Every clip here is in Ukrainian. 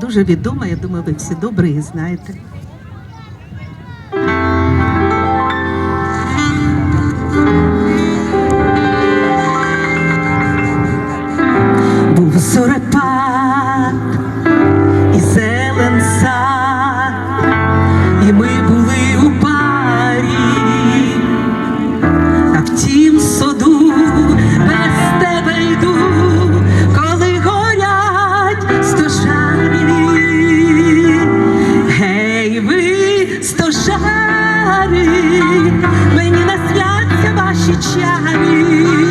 дуже відома. Я думаю, ви всі добре її знаєте. Був сурепак і зелен сад, і ми. чари, мені насвяться ваші чари.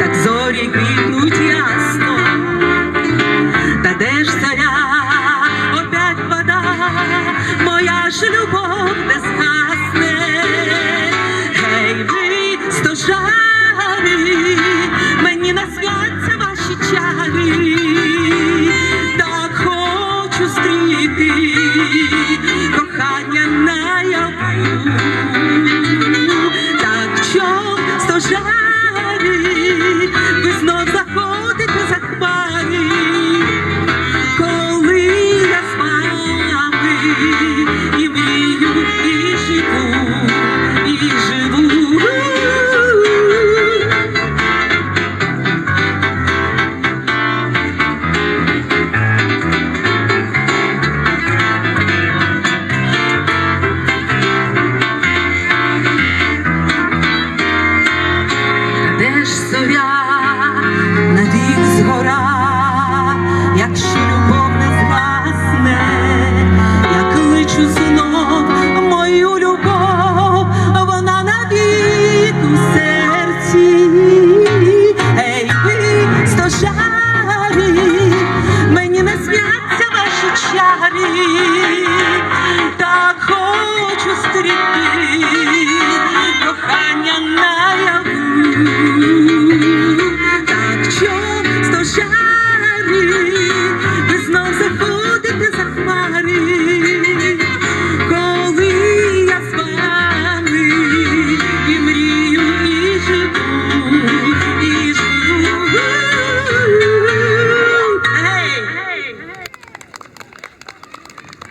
так зорі квітнуть ясно, та де ж заря опять вода, моя ж любов не згасне, гей ви стожани, мені насняться ваші чари, так хочу стріти, кохання наяву. Так що стожани,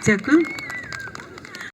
Дякую.